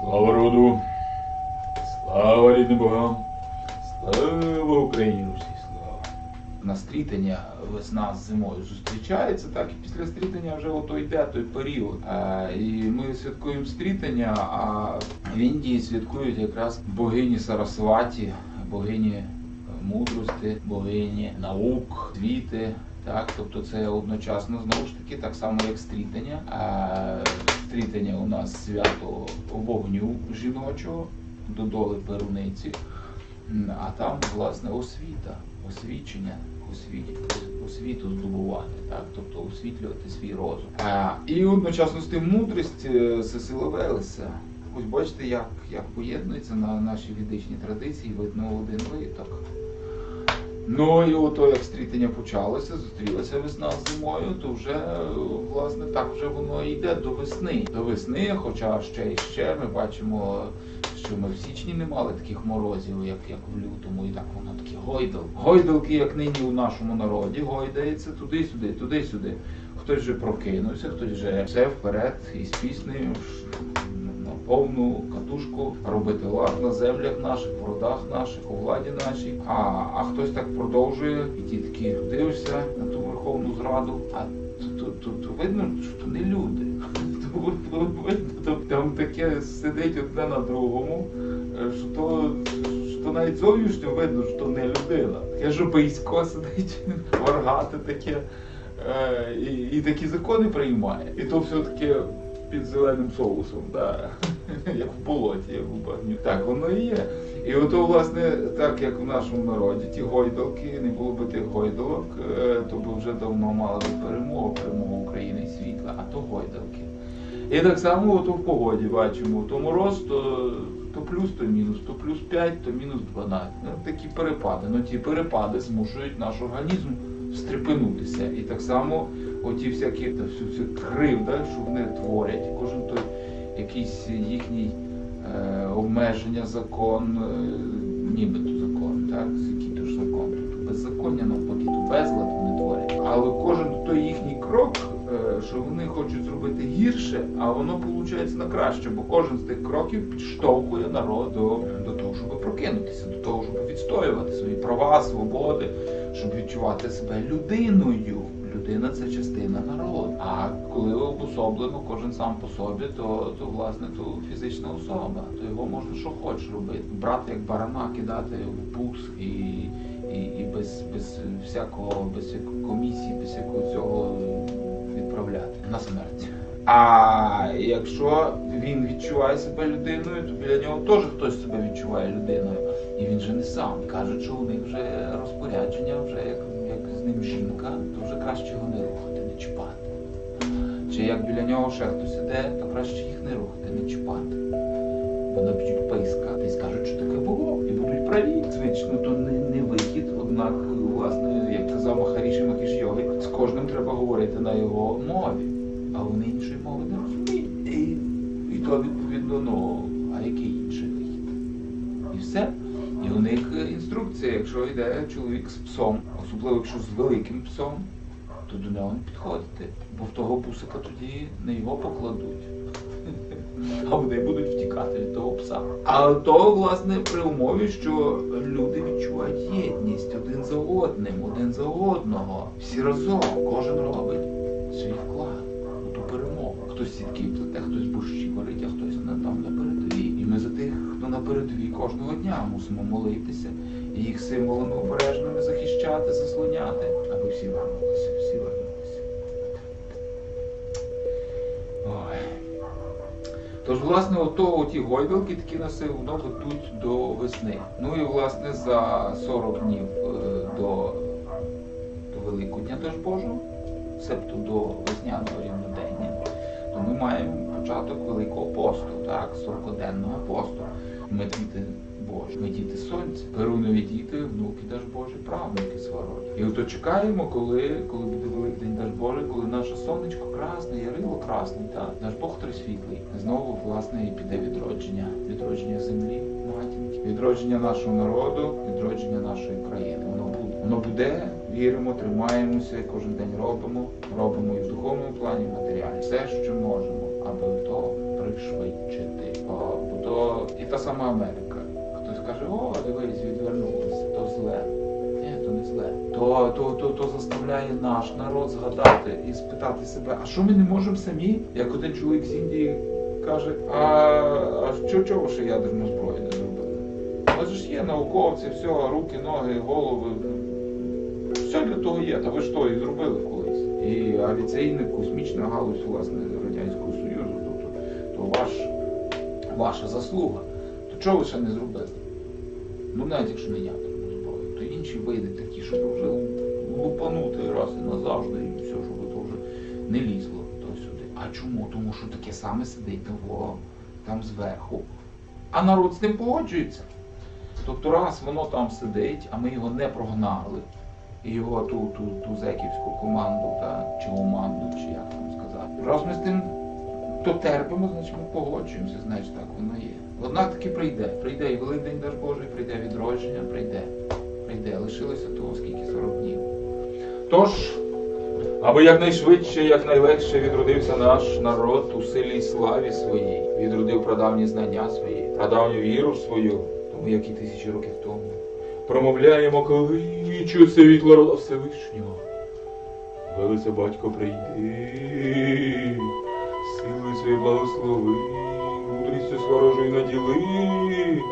Слава роду, слава рідним богам, слава Україні, Русі, слава. На стрітення весна з зимою зустрічається, так і після стрітення вже ото йде той період. Е, і ми святкуємо стрітення, а в Індії святкують якраз богині Сарасваті, богині мудрості, богині наук, світи. Так, тобто це одночасно знову ж таки так само, як стрітення. Стрітення у нас свято вогню жіночого, додоли перуниці, а там власне освіта, освічення, освіт, освіту здобувати, так, тобто освітлювати свій розум. А, і одночасно з тим мудрість е, це сила Велеса. Ось бачите, як, як поєднується на наші ведичні традиції, видно один виток. Ну і ото як стрітення почалося, зустрілася весна зимою, то вже е, власне так вже воно йде до весни. До весни, хоча ще і ще ми бачимо, що ми в січні не мали таких морозів, як, як в лютому, і так воно такі гойдал. Гойдалки, як нині у нашому народі, гойдається туди-сюди, туди-сюди. Хтось вже прокинувся, хтось вже все вперед із піснею повну катушку робити лад на землях наших, в родах наших, у владі нашій. А, а хтось так продовжує, і ті такі дивишся на ту верховну зраду, а то, то, то, то видно, що то не люди. То, то то там таке сидить одне на другому, е, що то, що навіть зовнішньо видно, що то не людина. Таке жописько сидить, варгати таке. Е, і, і такі закони приймає. І то все-таки під зеленим соусом, да. як в болоті, як в багню. Так воно і є. І ото, власне, так як в нашому народі, ті гойдалки, не було б тих гойдалок, е, то б вже давно мали б перемогу, перемогу України і світла, а то гойдалки. І так само ото в погоді бачимо, то мороз, то, то плюс, то мінус, то плюс 5, то мінус 12. Ну, такі перепади. Ну ті перепади змушують наш організм стрепенутися. І так само оті всякі та всю цю кривда, що вони творять, кожен той якийсь їхній е, обмеження, закон, е, нібито закон, так? Який то ж закон? Тут беззаконня навпаки, то безлад вони творять. Але кожен той їхній крок, е, що вони хочуть зробити гірше, а воно виходить на краще, бо кожен з тих кроків підштовхує народ до, до того, щоб прокинутися, до того, щоб відстоювати свої права, свободи, щоб відчувати себе людиною. Людина це частина народу. А коли обособлено кожен сам по собі, то, то власне то фізична особа. То його можна що хочеш робити. Брати як барана, кидати в бус і, і, і без, без всякого, без комісії, без всякого цього відправляти на смерть. А якщо він відчуває себе людиною, то біля нього теж хтось себе відчуває людиною. І він же не сам. Кажуть, що у них вже розпорядження, вже як, ним жінка, то вже краще його не рухати, не чіпати. Чи як біля нього ще хтось іде, то краще їх не рухати, не чіпати. Бо наб'ють писка, і скажуть, що таке було. І будуть праві. Звично, то не, не вихід, однак, власне, як казав Махаріші Махіш Йоги, з кожним треба говорити на його мові. А вони іншої мови не розуміють. І, і то відповідно, ну, а який інший вихід? І все. І у них інструкція, якщо йде чоловік з псом, особливо якщо з великим псом, то до нього не підходити. Бо в того бусика тоді не його покладуть. А вони будуть втікати від того пса. А то, власне, при умові, що люди відчувають єдність один за одним, один за одного. Всі разом, кожен робить свій вклад на передовій кожного дня мусимо молитися і їх символами обережними захищати, заслоняти, аби всі вернулися, всі вернулися. Ой. Тож, власне, ото оті гойдалки такі наси воно ведуть до весни. Ну і власне за 40 днів е, до, до Великодня теж Божого, себто до весняного рівнодення, то ми маємо початок Великого посту, так, 40-денного посту. Ми діти Божі, ми діти сонця, Перунові діти, внуки Даж Божі, правнуки свародні. І ото чекаємо, коли, коли буде Великдень Даж Божий, коли наше сонечко красне, ярило красне, та наш Бог трисвітлий. Знову, власне, і піде відродження, відродження землі, матінки, відродження нашого народу, відродження нашої країни. Воно буде. Віримо, тримаємося, кожен день робимо, робимо і в духовному плані, і в. Все, що можемо, аби то пришвидшити. Бо то і та сама Америка. Хтось каже, о, дивись, відвернулися, то зле. Ні, то не зле. То, то, то, то заставляє наш народ згадати і спитати себе, а що ми не можемо самі? Як один чоловік з Індії каже, а, а що чого ще ядерну зброю не зробили? Але ж є науковці, все, руки, ноги, голови. Все для того є. Та ви ж то і зробили колись. І авіаційна космічна галузь власне Радянського Союзу, тобто то ваш, ваша заслуга. То чого ви ще не зробили? Ну навіть якщо не ядерну зброю, то інші види такі, щоб вже лупанути раз і назавжди, і все, щоб то вже не лізло то сюди. А чому? Тому що таке саме сидить того, там зверху. А народ з ним погоджується. Тобто раз воно там сидить, а ми його не прогнали, і його ту, ту, ту зеківську команду, та, чи команду, чи як там сказати. Раз ми з тим то терпимо, значить ми погоджуємося, значить так воно є. Однак таки прийде. Прийде і Великдень Даж Божий, прийде відродження, прийде. Прийде. Лишилося того скільки 40 днів. Тож, аби якнайшвидше, якнайлегше відродився наш народ у силі і славі своїй, відродив прадавні знання свої, прадавню віру свою, тому як і тисячі років тому. Промовляємо кличу світло рода Всевишнього. Велице батько прийди, силою своєї благослови, мудрістю сворожою наділи,